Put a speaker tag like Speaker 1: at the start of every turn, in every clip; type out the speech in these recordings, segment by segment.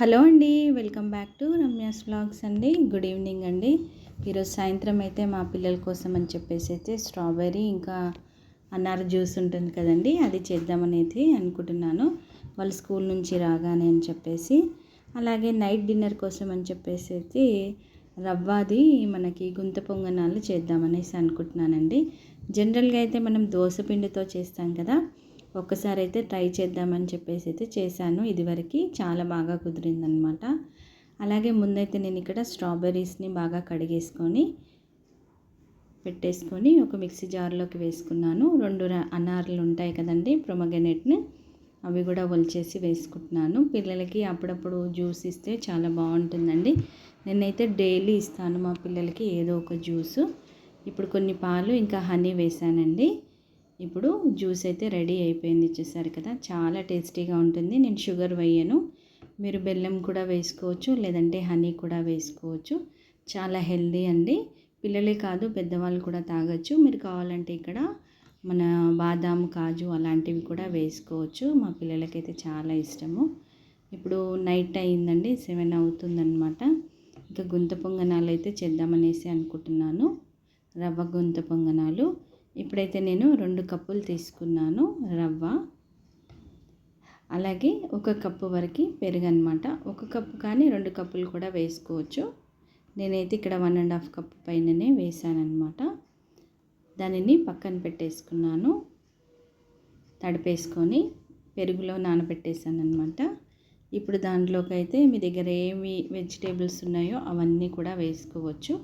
Speaker 1: Hello అండి welcome back to Ramya's blogs అండి. Good evening అండి. ఈరోజు సాయంత్రం అయితే మా పిల్లల కోసం అని చెప్పేసి అయితే స్ట్రాబెర్రీ ఇంకా అన్నార జ్యూస్ ఉంటుంది కదండి అది చేద్దామనేది అనుకుంటున్నాను. వాళ్ళు స్కూల్ నుంచి రాగానే అని చెప్పేసి అలాగే నైట్ డిన్నర్ కోసం అని చెప్పేసి అయితే రవ్వది మనకి గుంత పొంగనాలు చేద్దామనేసి అనుకుంటున్నానండి. జనరల్గా అయితే మనం దోశ పిండితో చేస్తాం కదా ఒక్కసారి అయితే ట్రై చేద్దామని చెప్పేసి అయితే చేశాను. ఇదివరకు చాలా బాగా కుదిరిందనమాట అలాగే ముందైతే నేను ఇక్కడ స్ట్రాబెర్రీస్ని బాగా కడిగేసుకొని పెట్టేసుకొని ఒక మిక్సీ జార్లోకి వేసుకున్నాను. రెండు అనార్లు ఉంటాయి కదండి ప్రొమగనెట్ని అవి కూడా ఒలిచేసి వేసుకుంటున్నాను. పిల్లలకి అప్పుడప్పుడు జ్యూస్ ఇస్తే చాలా బాగుంటుందండి. నేనైతే డైలీ ఇస్తాను మా పిల్లలకి ఏదో ఒక జ్యూసు. ఇప్పుడు కొన్ని పాలు ఇంకా హనీ వేసానండి ఇప్పుడు జ్యూస్ అయితే రెడీ అయిపోయింది చూసారు కదా. చాలా టేస్టీగా ఉంటుంది. నేను షుగర్ వేయను. మీరు బెల్లం కూడా వేసుకోవచ్చు లేదంటే హనీ కూడా వేసుకోవచ్చు. చాలా హెల్దీ అండి. పిల్లలే కాదు పెద్దవాళ్ళు కూడా తాగొచ్చు. మీరు కావాలంటే ఇక్కడ మన బాదాం కాజు అలాంటివి కూడా వేసుకోవచ్చు. మా పిల్లలకైతే చాలా ఇష్టము. ఇప్పుడు నైట్ అయిందండి సెవెన్ అవుతుందన్నమాట. ఇంకా గుంత పొంగనాలు అయితే చేద్దామనేసి అనుకుంటున్నాను. రవ్వ గుంత పొంగనాలు. ఇప్పుడైతే నేను రెండు కప్పులు తీసుకున్నాను రవ్వ. అలాగే ఒక కప్పు వరకు పెరుగు అనమాట ఒక కప్పు కానీ రెండు కప్పులు కూడా వేసుకోవచ్చు. నేనైతే ఇక్కడ వన్ అండ్ హాఫ్ కప్పు పైననే వేసానమాట దానిని పక్కన పెట్టేసుకున్నాను. తడిపేసుకొని పెరుగులో నానబెట్టేసాను అనమాట ఇప్పుడు దాంట్లోకి అయితే మీ దగ్గర ఏమి వెజిటేబుల్స్ ఉన్నాయో అవన్నీ కూడా వేసుకోవచ్చు.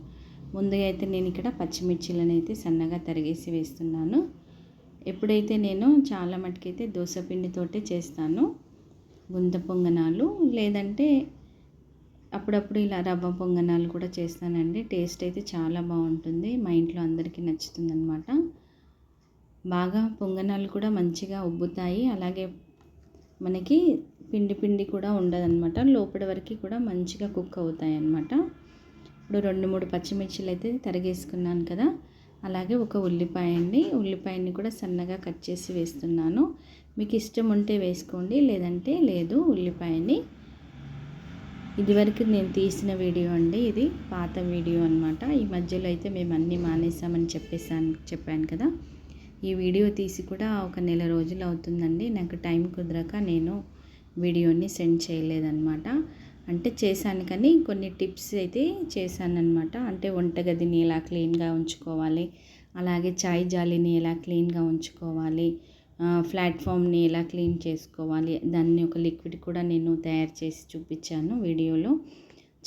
Speaker 1: ముందుగా అయితే నేను ఇక్కడ పచ్చిమిర్చిలను అయితే సన్నగా తరిగేసి వేస్తున్నాను. ఎప్పుడైతే నేను చాలా మటుకైతే దోశపిండితోటే చేస్తాను. గుంత పొంగనాలు లేదంటే అప్పుడప్పుడు ఇలా రవ్వ పొంగనాలు కూడా చేస్తానండి. టేస్ట్ అయితే చాలా బాగుంటుంది. మా ఇంట్లో అందరికీ నచ్చుతుంది అనమాట బాగా పొంగనాలు కూడా మంచిగా ఉబ్బుతాయి. అలాగే మనకి పిండి పిండి కూడా ఉండదన్నమాట. లోపల వరకు కూడా మంచిగా కుక్ అవుతాయి అన్నమాట ఇప్పుడు రెండు మూడు పచ్చిమిర్చిలు అయితే తరిగేసుకున్నాను కదా. అలాగే ఒక ఉల్లిపాయ అండి ఉల్లిపాయని కూడా సన్నగా కట్ చేసి వేస్తున్నాను. మీకు ఇష్టం ఉంటే వేసుకోండి లేదంటే లేదు ఉల్లిపాయని. ఇదివరకు నేను తీసిన వీడియో అండి ఇది పాత వీడియో అనమాట ఈ మధ్యలో అయితే మేము అన్నీ మానేసామని చెప్పేసాను చెప్పాను కదా. ఈ వీడియో తీసి కూడా ఒక నెల రోజులు అవుతుందండి. నాకు టైం కుదరక నేను వీడియోని సెండ్ చేయలేదన్నమాట. అంటే చేశాను కానీ కొన్ని టిప్స్ అయితే చేశానన్నమాట. అంటే వంటగదిని ఎలా క్లీన్గా ఉంచుకోవాలి. అలాగే చాయ్ జాలిని ఎలా క్లీన్గా ఉంచుకోవాలి. ప్లాట్ఫామ్ని ఎలా క్లీన్ చేసుకోవాలి. దాన్ని ఒక లిక్విడ్ కూడా నేను తయారు చేసి చూపించాను వీడియోలో.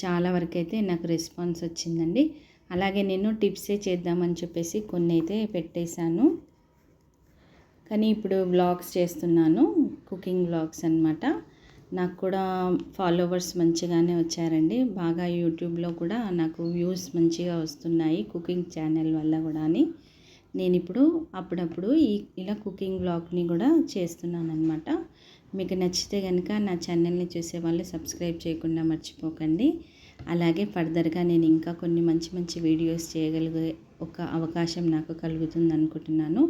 Speaker 1: చాలా వరకు అయితే నాకు రెస్పాన్స్ వచ్చిందండి. అలాగే నేను టిప్సే చేద్దామని చెప్పేసి కొన్ని అయితే పెట్టేశాను. కానీ ఇప్పుడు వ్లాగ్స్ చేస్తున్నాను కుకింగ్ వ్లాగ్స్ అనమాట నాకు కూడా ఫాలోవర్స్ మంచిగానే వచ్చారండి. బాగా యూట్యూబ్లో కూడా నాకు వ్యూస్ మంచిగా వస్తున్నాయి కుకింగ్ ఛానల్ వల్ల కూడా అని నేను ఇప్పుడు అప్పుడప్పుడు ఈ ఇలా కుకింగ్ బ్లాగ్ని కూడా చేస్తున్నాను అనమాట మీకు నచ్చితే కనుక నా ఛానల్ని చూసే వాళ్ళు సబ్స్క్రైబ్ చేయకుండా మర్చిపోకండి. అలాగే ఫర్దర్గా నేను ఇంకా కొన్ని మంచి మంచి వీడియోస్ చేయగలిగే ఒక అవకాశం నాకు కలుగుతుంది అనుకుంటున్నాను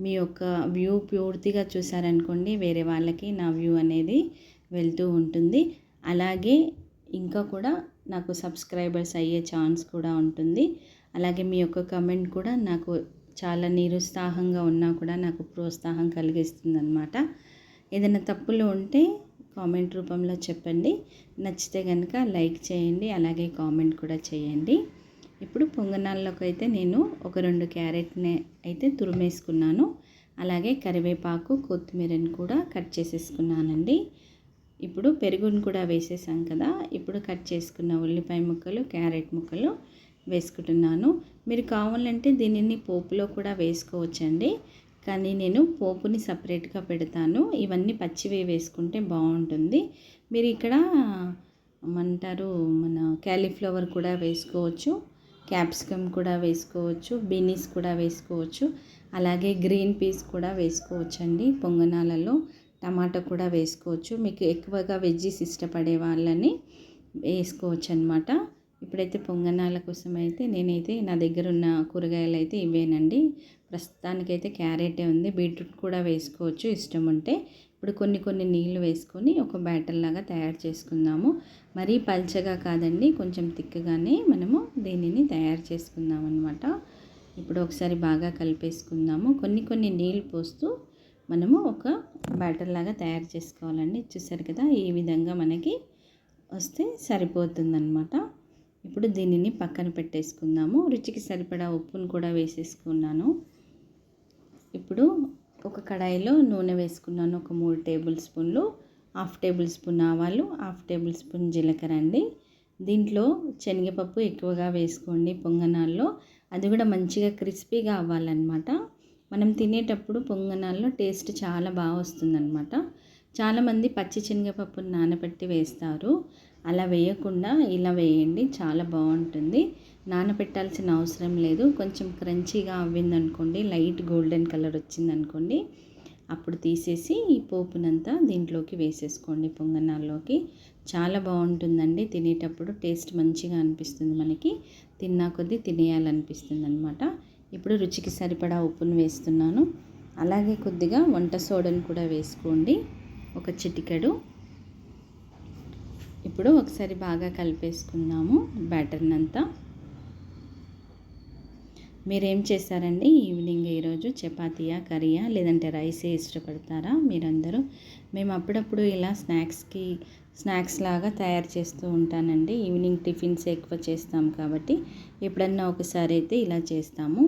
Speaker 1: మీ యొక్క వ్యూ పూర్తిగా చూసారనుకోండి వేరే వాళ్ళకి నా వ్యూ అనేది వెళ్తూ ఉంటుంది. అలాగే ఇంకా కూడా నాకు సబ్స్క్రైబర్స్ అయ్యే ఛాన్స్ కూడా ఉంటుంది. అలాగే మీ యొక్క కమెంట్ కూడా నాకు చాలా నిరుత్సాహంగా ఉన్నా కూడా నాకు ప్రోత్సాహం కలిగిస్తుంది అనమాట ఏదైనా తప్పులు ఉంటే కామెంట్ రూపంలో చెప్పండి. నచ్చితే కనుక లైక్ చేయండి. అలాగే కామెంట్ కూడా చేయండి. ఇప్పుడు పొంగనాల్లోకి అయితే నేను ఒక రెండు క్యారెట్ని అయితే తురిమేసుకున్నాను. అలాగే కరివేపాకు కొత్తిమీరని కూడా కట్ చేసేసుకున్నానండి. ఇప్పుడు పెరుగును కూడా వేసేసాం కదా. ఇప్పుడు కట్ చేసుకున్న ఉల్లిపాయ ముక్కలు క్యారెట్ ముక్కలు వేసుకుంటున్నాను. మీరు కావాలంటే దీనిని పోపులో కూడా వేసుకోవచ్చండి. కానీ నేను పోపుని సపరేట్గా పెడతాను. ఇవన్నీ పచ్చివే వేసుకుంటే బాగుంటుంది. మీరు ఇక్కడ ఏమంటారు మన క్యాలీఫ్లవర్ కూడా వేసుకోవచ్చు క్యాప్సికమ్ కూడా వేసుకోవచ్చు బీనీస్ కూడా వేసుకోవచ్చు అలాగే గ్రీన్ పీస్ కూడా వేసుకోవచ్చండి పొంగనాలలో. టమాటా కూడా వేసుకోవచ్చు. మీకు ఎక్కువగా వెజ్జీస్ ఇష్టపడే వాళ్ళని వేసుకోవచ్చు అనమాట ఇప్పుడైతే పొంగనాల కోసం అయితే నేనైతే నా దగ్గర ఉన్న కూరగాయలు అయితే ఇవేనండి. ప్రస్తుతానికైతే క్యారెటే ఉంది. బీట్రూట్ కూడా వేసుకోవచ్చు ఇష్టం ఉంటే. ఇప్పుడు కొన్ని కొన్ని నీళ్ళు వేసుకొని ఒక బ్యాటర్ లాగా తయారు చేసుకుందాము. మరీ పల్చగా కాదండి. కొంచెం తిక్కగానే మనము దీనిని తయారు చేసుకుందాం అనమాట ఇప్పుడు ఒకసారి బాగా కలిపేసుకుందాము. కొన్ని కొన్ని నీళ్ళు పోస్తూ మనము ఒక బ్యాటర్ లాగా తయారు చేసుకోవాలండి. చూసారు కదా ఈ విధంగా మనకి వస్తే సరిపోతుందన్నమాట. ఇప్పుడు దీనిని పక్కన పెట్టేసుకుందాము. రుచికి సరిపడా ఉప్పును కూడా వేసేసుకున్నాను. ఇప్పుడు ఒక కడాయిలో నూనె వేసుకున్నాను. ఒక మూడు టేబుల్ స్పూన్లు హాఫ్ టేబుల్ స్పూన్ ఆవాలు హాఫ్ టేబుల్ స్పూన్ జీలకర్ర అండి. దీంట్లో శనగపప్పు ఎక్కువగా వేసుకోండి పొంగనాల్లో. అది కూడా మంచిగా క్రిస్పీగా అవ్వాలన్నమాట. మనం తినేటప్పుడు పొంగనాల్లో టేస్ట్ చాలా బాగా వస్తుందన్నమాట. చాలామంది పచ్చి శనగపప్పును నానబెట్టి వేస్తారు. అలా వేయకుండా ఇలా వేయండి చాలా బాగుంటుంది. నానబెట్టాల్సిన అవసరం లేదు. కొంచెం క్రంచీగా అవ్విందనుకోండి లైట్ గోల్డెన్ కలర్ వచ్చిందనుకోండి అప్పుడు తీసేసి ఈ పోపునంతా దీంట్లోకి వేసేసుకోండి పొంగనాల్లోకి. చాలా బాగుంటుందండి. తినేటప్పుడు టేస్ట్ మంచిగా అనిపిస్తుంది మనకి. తిన్నా కొద్దీ తినేయాలనిపిస్తుంది అనమాట ఇప్పుడు రుచికి సరిపడా ఉప్పును వేస్తున్నాను. అలాగే కొద్దిగా వంట సోడాను కూడా వేసుకోండి. ఒక చిటికెడు. ఇప్పుడు ఒకసారి బాగా కలిపేసుకుందాము బ్యాటర్నంతా. మీరేం చేస్తారండి ఈవినింగ్ ఈరోజు చపాతీయా కర్రీయా లేదంటే రైసే ఇష్టపడతారా మీరందరూ? మేము అప్పుడప్పుడు ఇలా స్నాక్స్కి స్నాక్స్ లాగా తయారు చేస్తూ ఉంటానండి. ఈవినింగ్ టిఫిన్స్ ఎక్కువ చేస్తాం కాబట్టి ఎప్పుడన్నా ఒకసారి అయితే ఇలా చేస్తాము.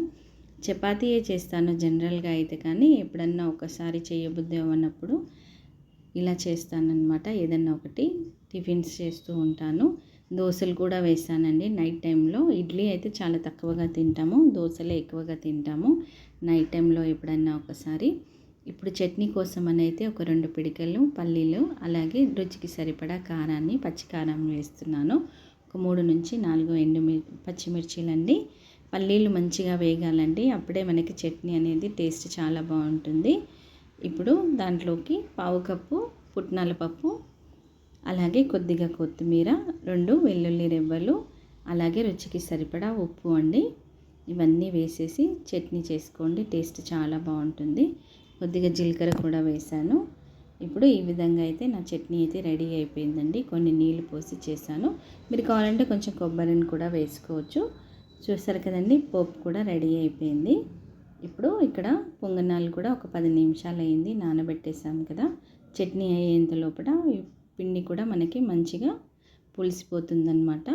Speaker 1: చపాతీయే చేస్తాను జనరల్గా అయితే కానీ ఎప్పుడన్నా ఒకసారి చేయబుద్ధి అవ్వనప్పుడు ఇలా చేస్తానన్నమాట. ఏదన్నా ఒకటి టిఫిన్స్ చేస్తూ ఉంటాను. దోశలు కూడా వేసానండి నైట్ టైంలో ఇడ్లీ అయితే చాలా తక్కువగా తింటాము. దోశలే ఎక్కువగా తింటాము. నైట్ టైంలో ఎప్పుడన్నా ఒకసారి. ఇప్పుడు చట్నీ కోసం అయితే ఒక రెండు పిడికలు పల్లీలు అలాగే రుచికి సరిపడా కారాన్ని పచ్చికారం వేస్తున్నాను. ఒక మూడు నుంచి నాలుగు ఎండు పచ్చిమిర్చిలండి. పల్లీలు మంచిగా వేగాలండి. అప్పుడే మనకి చట్నీ అనేది టేస్ట్ చాలా బాగుంటుంది. ఇప్పుడు దాంట్లోకి పావు కప్పు పుట్నాల పప్పు అలాగే కొద్దిగా కొత్తిమీర రెండు వెల్లుల్లి రెబ్బలు అలాగే రుచికి సరిపడా ఉప్పు అండి. ఇవన్నీ వేసేసి చట్నీ చేసుకోండి టేస్ట్ చాలా బాగుంటుంది. కొద్దిగా జీలకర్ర కూడా వేసాను. ఇప్పుడు ఈ విధంగా అయితే నా చట్నీ అయితే రెడీ అయిపోయిందండి. కొన్ని నీళ్ళు పోసి చేశాను. మీరు కావాలంటే కొంచెం కొబ్బరిని కూడా వేసుకోవచ్చు. చూసారు కదండి పోపు కూడా రెడీ అయిపోయింది. ఇప్పుడు ఇక్కడ పొంగనాలు కూడా ఒక పది నిమిషాలు అయింది నానబెట్టేసాం కదా. చట్నీ అయ్యేంత లోపల పిండి కూడా మనకి మంచిగా పులిసిపోతుందన్నమాట.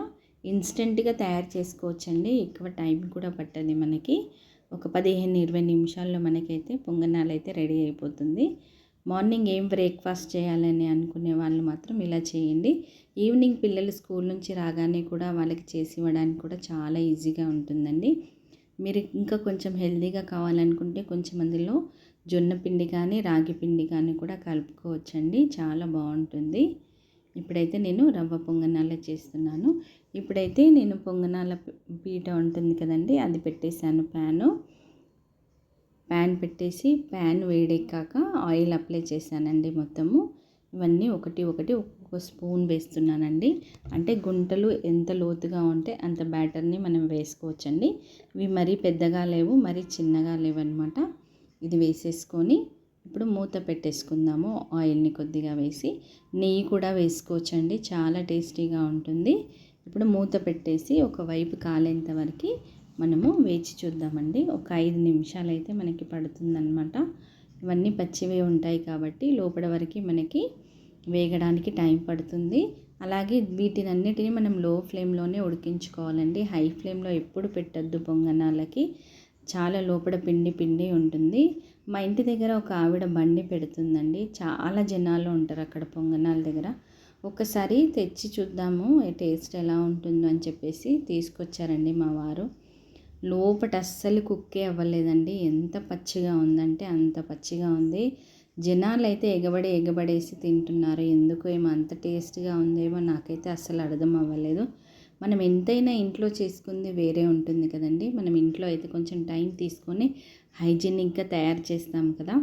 Speaker 1: ఇన్స్టెంట్గా తయారు చేసుకోవచ్చండి. ఎక్కువ టైం కూడా పట్టదు మనకి. ఒక పదిహేను ఇరవై నిమిషాల్లో మనకైతే పొంగనాలు అయితే రెడీ అయిపోతుంది. మార్నింగ్ ఏం బ్రేక్ఫాస్ట్ చేయాలని అనుకునే వాళ్ళు మాత్రం ఇలా చేయండి. ఈవినింగ్ పిల్లలు స్కూల్ నుంచి రాగానే కూడా వాళ్ళకి చేసి ఇవ్వడానికి కూడా చాలా ఈజీగా ఉంటుందండి. మీరు ఇంకా కొంచెం హెల్తీగా కావాలనుకుంటే కొంచెం అందులో జొన్న పిండి కానీ రాగి పిండి కానీ కూడా కలుపుకోవచ్చండి. చాలా బాగుంటుంది. ఇప్పుడైతే నేను రవ్వ పొంగనాల చేస్తున్నాను. ఇప్పుడైతే నేను పొంగనాల పీట ఉంటుంది కదండి అది పెట్టేశాను ప్యాను. ప్యాన్ పెట్టేసి ప్యాన్ వేడెక్కాక ఆయిల్ అప్లై చేశానండి మొత్తము. ఇవన్నీ ఒకటి ఒకటి ఒక్కొక్క స్పూన్ వేస్తున్నానండి. అంటే గుంటలు ఎంత లోతుగా ఉంటే అంత బ్యాటర్ని మనం వేసుకోవచ్చండి. ఇవి మరీ పెద్దగా లేవు మరీ చిన్నగా లేవు అనమాట ఇది వేసేసుకొని ఇప్పుడు మూత పెట్టేసుకుందాము. ఆయిల్ని కొద్దిగా వేసి నెయ్యి కూడా వేసుకోవచ్చండి. చాలా టేస్టీగా ఉంటుంది. ఇప్పుడు మూత పెట్టేసి ఒకవైపు కాలేంత వరకు మనము వేచి చూద్దామండి. ఒక ఐదు నిమిషాలు అయితే మనకి పడుతుందన్నమాట. ఇవన్నీ పచ్చివే ఉంటాయి కాబట్టి లోపల వరకు మనకి వేగడానికి టైం పడుతుంది. అలాగే వీటినన్నిటిని మనం లో ఫ్లేమ్లోనే ఉడికించుకోవాలండి. హై ఫ్లేమ్లో ఎప్పుడు పెట్టద్దు పొంగనాలకి. చాలా లోపల పిండి పిండి ఉంటుంది. మా ఇంటి దగ్గర ఒక ఆవిడ బండి పెడుతుందండి. చాలా జనాలు ఉంటారు అక్కడ పొంగనాల దగ్గర. ఒకసారి తెచ్చి చూద్దాము టేస్ట్ ఎలా ఉంటుందో అని చెప్పేసి తీసుకొచ్చారండి మా వారు. లోపట అస్సలు కుక్కే అవ్వలేదండి. ఎంత పచ్చిగా ఉందంటే అంత పచ్చిగా ఉంది. జనాలు అయితే ఎగబడి ఎగబడేసి తింటున్నారు. ఎందుకో ఏమో అంత టేస్ట్గా ఉందేమో నాకైతే అస్సలు అర్థం అవ్వలేదు. మనం ఎంతైనా ఇంట్లో చేసుకుంది వేరే ఉంటుంది కదండి. మనం ఇంట్లో అయితే కొంచెం టైం తీసుకొని హైజీనిక్గా తయారు చేస్తాం కదా.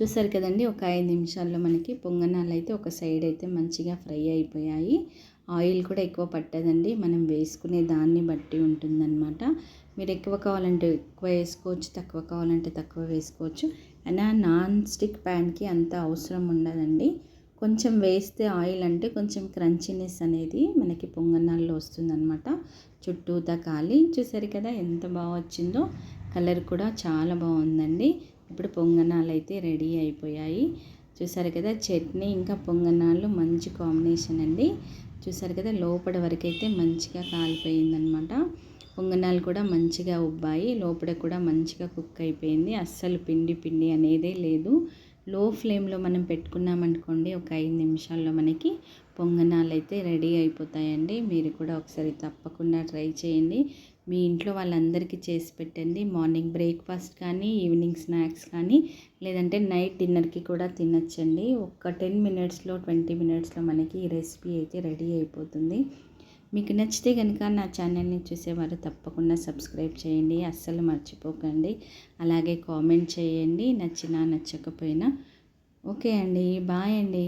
Speaker 1: చూసారు కదండి ఒక ఐదు నిమిషాల్లో మనకి పొంగనాలు అయితే ఒక సైడ్ అయితే మంచిగా ఫ్రై అయిపోయాయి. ఆయిల్ కూడా ఎక్కువ పట్టదండి. మనం వేసుకునే దాన్ని బట్టి ఉంటుందన్నమాట. మీరు ఎక్కువ కావాలంటే ఎక్కువ వేసుకోవచ్చు తక్కువ కావాలంటే తక్కువ వేసుకోవచ్చు. అయినా నాన్ స్టిక్ ప్యాన్కి అంత అవసరం ఉండదండి. కొంచెం వేస్తే ఆయిల్ అంటే కొంచెం క్రంచీనెస్ అనేది మనకి పొంగనాల్లో వస్తుందన్నమాట. చుట్టూతా కాలి చూసారు కదా ఎంత బాగా వచ్చిందో. కలర్ కూడా చాలా బాగుందండి. ఇప్పుడు పొంగనాలు అయితే రెడీ అయిపోయాయి. చూసారు కదా చట్నీ ఇంకా పొంగనాలు మంచి కాంబినేషన్ అండి. చూసారు కదా లోపల వరకు అయితే మంచిగా కాలిపోయిందనమాట పొంగనాలు కూడా మంచిగా ఉబ్బాయి. లోపల కూడా మంచిగా కుక్ అయిపోయింది. అస్సలు పిండి పిండి అనేదే లేదు. లో ఫ్లేమ్లో మనం పెట్టుకున్నామనుకోండి ఒక ఐదు నిమిషాల్లో మనకి పొంగనాలు అయితే రెడీ అయిపోతాయండి. మీరు కూడా ఒకసారి తప్పకుండా ట్రై చేయండి. మీ ఇంట్లో వాళ్ళందరికీ చేసి పెట్టండి. మార్నింగ్ బ్రేక్ఫాస్ట్ కానీ ఈవినింగ్ స్నాక్స్ కానీ లేదంటే నైట్ డిన్నర్కి కూడా తినచ్చండి. ఒక టెన్ మినిట్స్లో ట్వంటీ మినిట్స్లో మనకి ఈ రెసిపీ అయితే రెడీ అయిపోతుంది. మీకు నచ్చితే కనుక నా ఛానల్ని చూసేవారు తప్పకుండా సబ్స్క్రైబ్ చేయండి అస్సలు మర్చిపోకండి. అలాగే కామెంట్ చేయండి నచ్చినా నచ్చకపోయినా. ఓకే అండి బాయ్ అండి.